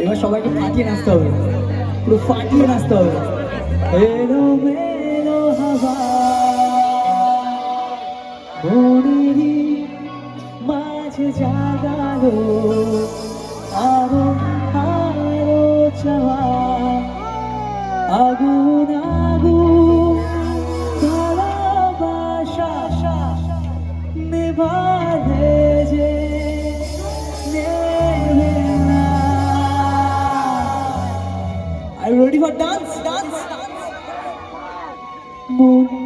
এবার সবাইকে ফাটিয়ে নাচতে হবে। পুরো ফাটিয়ে নাচতে হবে। এলো মেলো হাওয়া। মনেরই মাঝে জাগালো আরও আরও চাওয়া। আগুন আগুন, ভালোবাসা নেবারে her dance, dance, dance. Moon.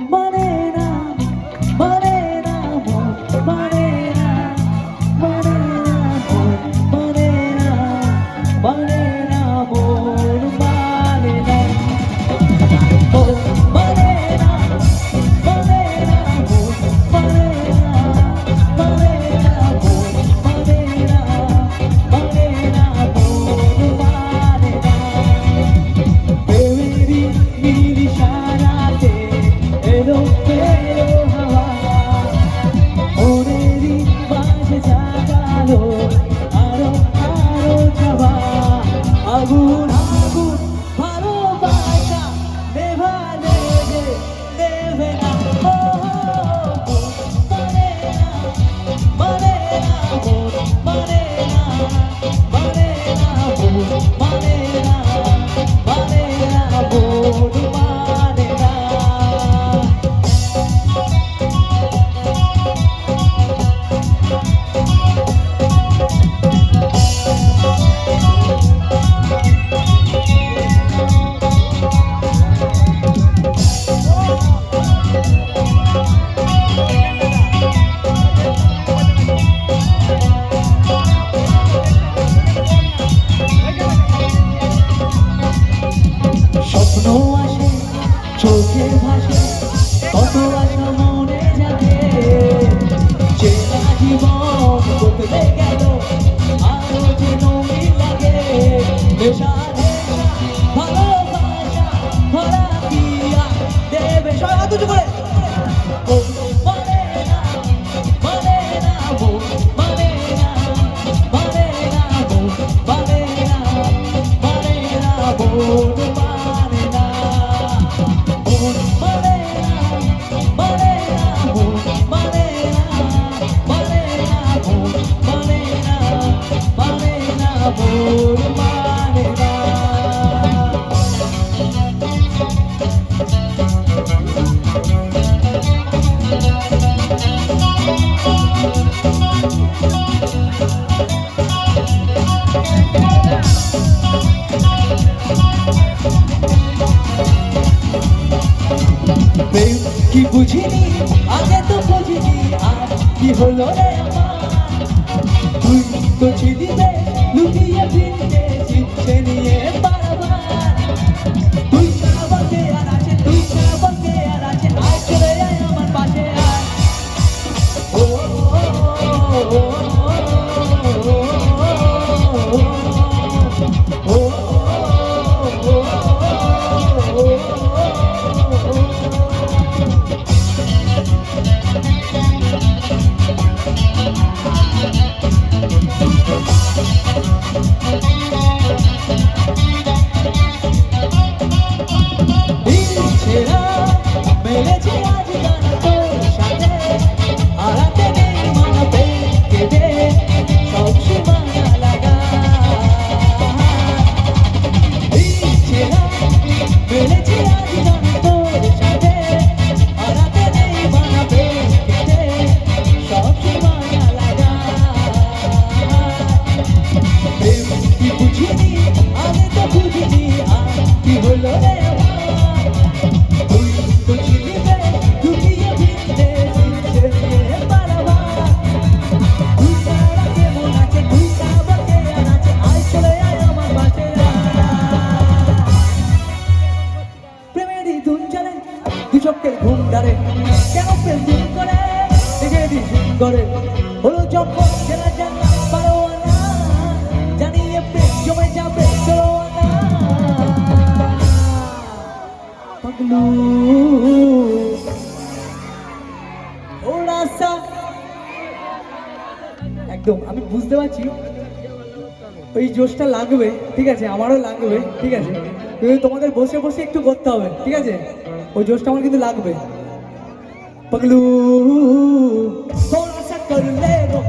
করে। হলো জম্পট খেলা জানা পারো না, জানিয়ে প্রেম জমে যাবে, চলো না। একদম, আমি বুঝতে পারছি। ওই জোশটা লাগবে, ঠিক আছে, আমারও লাগবে, ঠিক আছে। কিন্তু তোমাদের বসে বসে একটু করতে হবে, ঠিক আছে? ওই জোশটা আমার কিন্তু লাগবে। পাগলু। tornero.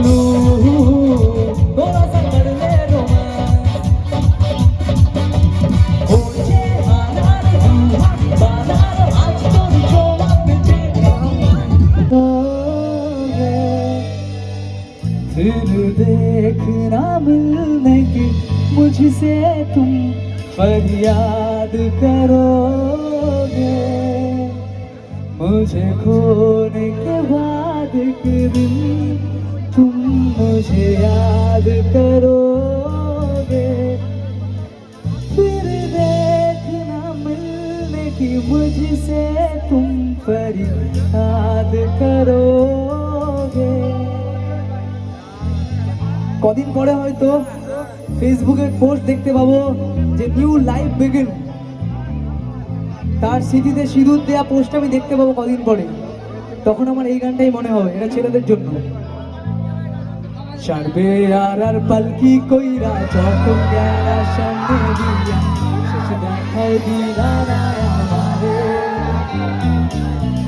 Blue. फरियाद करोगे मुझे खोने के बाद के दिन तुम मुझे याद करोगे फिर देखना मिलने की मुझसे तुम फरियाद करोगे কদিন পরে হয়তো ফেসবুকে পোস্ট দেখতে পাবো যে নিউ লাইফ বিগিন তার স্মৃতিতে সিঁদুর দেওয়া পোস্ট আমি দেখতে পাবো কদিন পরে। তখন আমার এই গানটাই মনে হবে এটা ছেলেদের জন্য। ছাড়বে আর আর পালকি কইরা যখন গেলা সামনে দিয়া শেষ দেখাও দিলা না আমারে।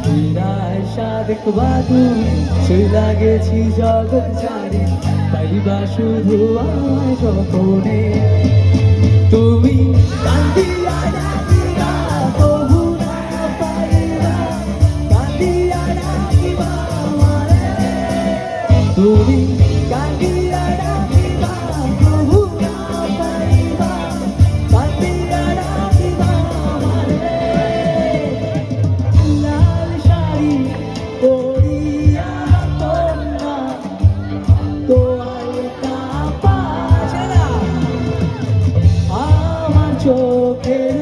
ফিরায় সাদেক বাদু চইলা গেছি জগৎ ছাড়ি পাইবা শুধু আমায় স্বপনে তুমি কান্দিয়া চোখের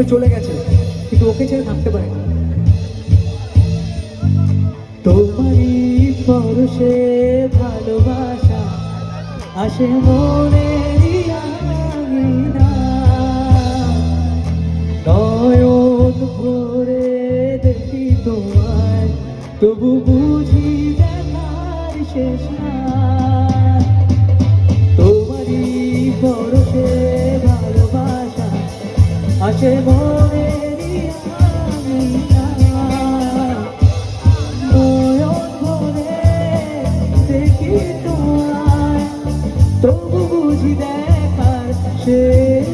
হয়তো চলে গেছে, কিন্তু ওকে ছেড়ে থাকতে পারে না। তোমারই পরশে ভালোবাসা আসে আঙিনা নয়ন ভরে দেখি তোমায়, তবু বুঝি। তোমারই পরশে আসে তোমায় তবু বুঝি দেখার শেষ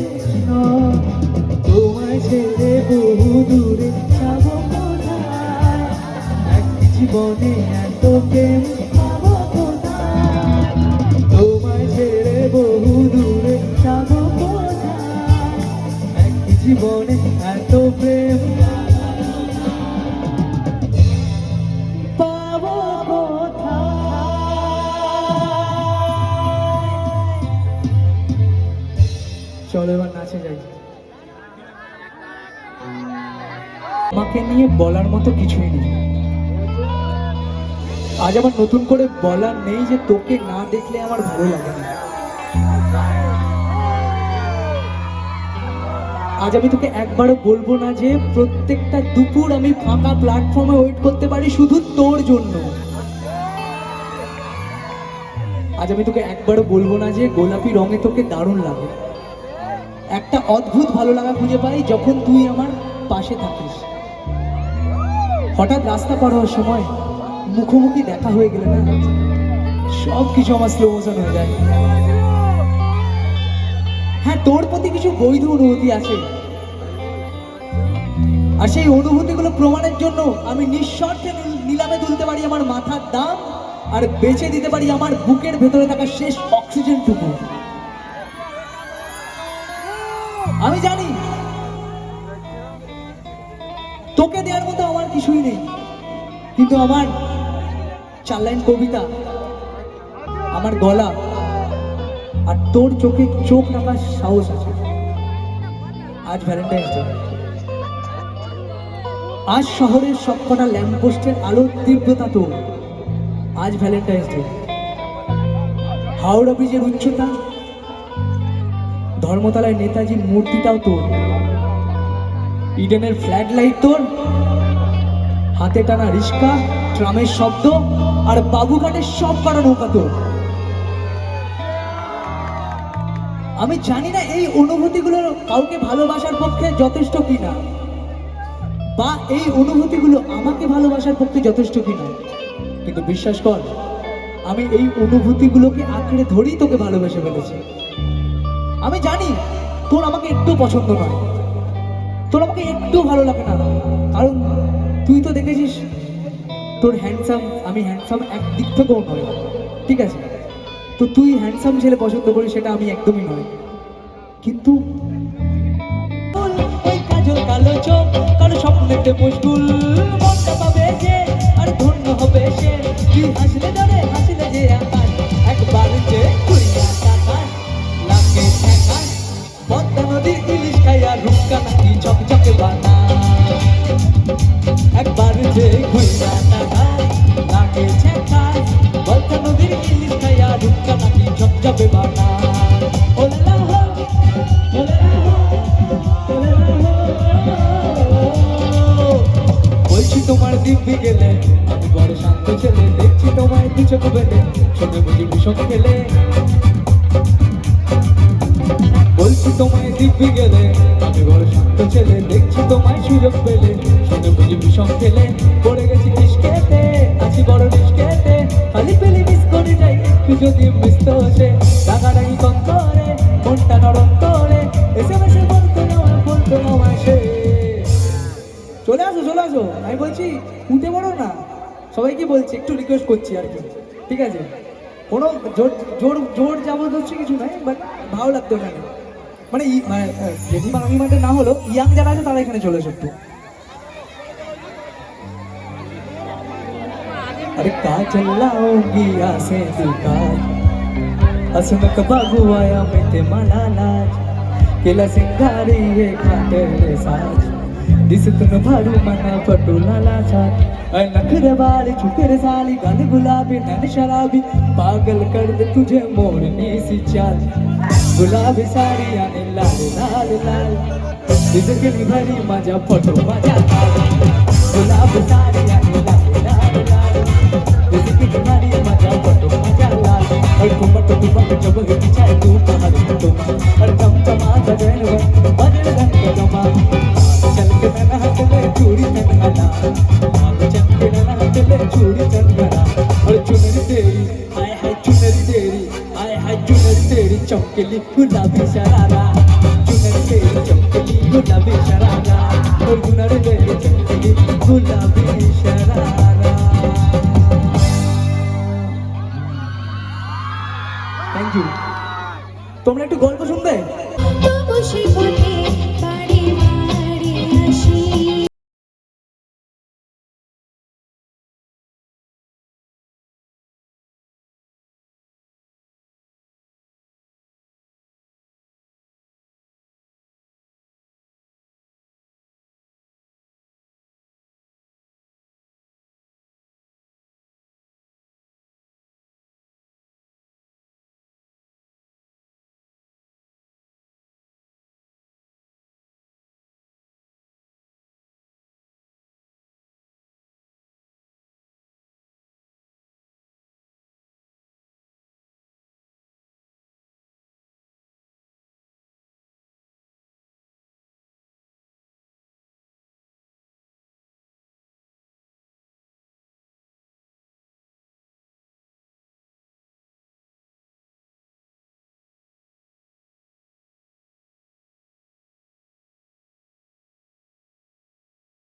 তোমায় ছেড়ে বহু দূরে যাব কোথায় এক জীবনে এত প্রেম আমার নতুন করে বলার নেই যে তোকে না দেখলে আমার ভালো লাগে না। আজ আমি তোকে একবারও বলব না যে প্রত্যেকটা দুপুর আমি ফাঁকা প্ল্যাটফর্মে ওয়েট করতে পারি শুধু তোর জন্য। আজ আমি তোকে একবারও বলব না যে গোলাপি রঙে তোকে দারুণ লাগে। একটা অদ্ভুত ভালো লাগা খুঁজে পাই যখন তুই আমার পাশে থাকিস। হঠাৎ রাস্তা পার হওয়ার সময় মুখোমুখি দেখা হয়ে গেলে না সব কিছু আমার স্লো মোশন হয়ে যায়। হ্যাঁ তোর প্রতি কিছু বৈধ অনুভূতি আছে। আর সেই অনুভূতিগুলো প্রমাণের জন্য আমি নিঃস্বার্থে নিলামে তুলতে পারি আমার মাথার দাম আর বেচে দিতে পারি আমার বুকের ভেতরে থাকা শেষ অক্সিজেনটুকু। আমি জানি, তোকে দেওয়ার মতো আমার কিছুই নেই, কিন্তু আমার চার লাইন কবিতা, আমার গলা আর তোর চোখে চোখ রাখার সাহস আছে। আজ ভ্যালেন্টাইন্স ডে আজ শহরের সবকটা ল্যাম্পপোস্টের আলোর তীব্রতা তোর। আজ ভ্যালেন্টাইন্স ডে হাওড়া ব্রিজের উচ্চতা। ধর্মতলায় নেতাজির মূর্তিটাও তোর। ইডেনের ফ্ল্যাট লাইট তোর। হাতে টানা রিস্কা ট্রামের শব্দ। আর বাবুঘাটের সব করা নৌকা তোর আমি জানি না এই অনুভূতিগুলো কাউকে ভালোবাসার পক্ষে যথেষ্ট কিনা, বা এই অনুভূতিগুলো আমাকে ভালোবাসার পক্ষে যথেষ্ট কিনা। কিন্তু বিশ্বাস কর, আমি এই অনুভূতিগুলোকে আঁকড়ে ধরেই তোকে ভালোবেসে ফেলেছি। আমি জানি তোর আমাকে একটু পছন্দ নয়, তোর আমাকে একটু ভালো লাগে না, কারণ তুই তো দেখেছিস তোর হ্যান্ডসাম আমি হ্যান্ডসাম একদিক থেকেও নয়। ঠিক আছে? তো তুই হ্যান্ডসাম ছেলে পছন্দ করিস সেটা আমি একদমই নয়। কিন্তু আর যে একবার যে একবার যে ঘুইয়া চোখ বেলে ছোটে বুঝি ভীষণ খেলে বলছি তোমায় দিব্যি গেলে, আমি বড় শান্ত ছেলে, দেখছি তোমায় সুযোগ পেলে। ছোটে বুঝি ভীষণ খেলে পড়ে গেছি নিষ্কেতে আছি বড় নিষ্কেতে খালি পেলে মিস করে যাই, একটু যদি মিস তো হচ্ছে টাকাটাই কম করে, মনটা নরম করে। এসে এসে বলতো না বলতো না সে। চলে আসো চলে আসো, আমি বলছি, উঠে পড়ো না। সবাইকে বলছি, একটু রিকোয়েস্ট করছি আর কি। ঠিক আছে কোনো জোর জোর জোর জবরদস্তি কিছু নাই বাট ভালো লাগতো এখানে মানে ই- মানে আহ, জেঠিমা কাকিমাদের না হলো ইয়াং যারা আছে তারা এখানে চলে এসো একটু अरे का चलाओगी आसे दिखाज हसनक बागू आया में ते मला लाज केला सिंगारी ये खाटे साज दिसतून भाडू मना पटोला लाचात अय नखरे वाली चुकेरे साली गाल गुलाबी नन शराबी. पागल कर दे तुझे मोरनी सी चाल. गुलाबी साडी आणि लाल लाल लाल. दिसकली भरी माझ्या फोटो माझ्या गुलाबी साडी आणि लाल और ठुमक ठुमक जब हिट जाए तू बाहर तो और चमचमा गजन बजर रंग जमा। चल के नन हाथ ले चूड़ी चंदना आग चल के नन हाथ ले चूड़ी चंदना। और चुनरी तेरी, हाय हाय चुनरी तेरी, हाय हाय चुनरी तेरी चमकेली गुलाबी शरारा। चुनरी तेरी चमकेली गुलाबी शरारा। और चुनरी तेरी चमकेली गुलाबी शरारा। থ্যাংক ইউ তোমরা একটু গল্প শুনবে?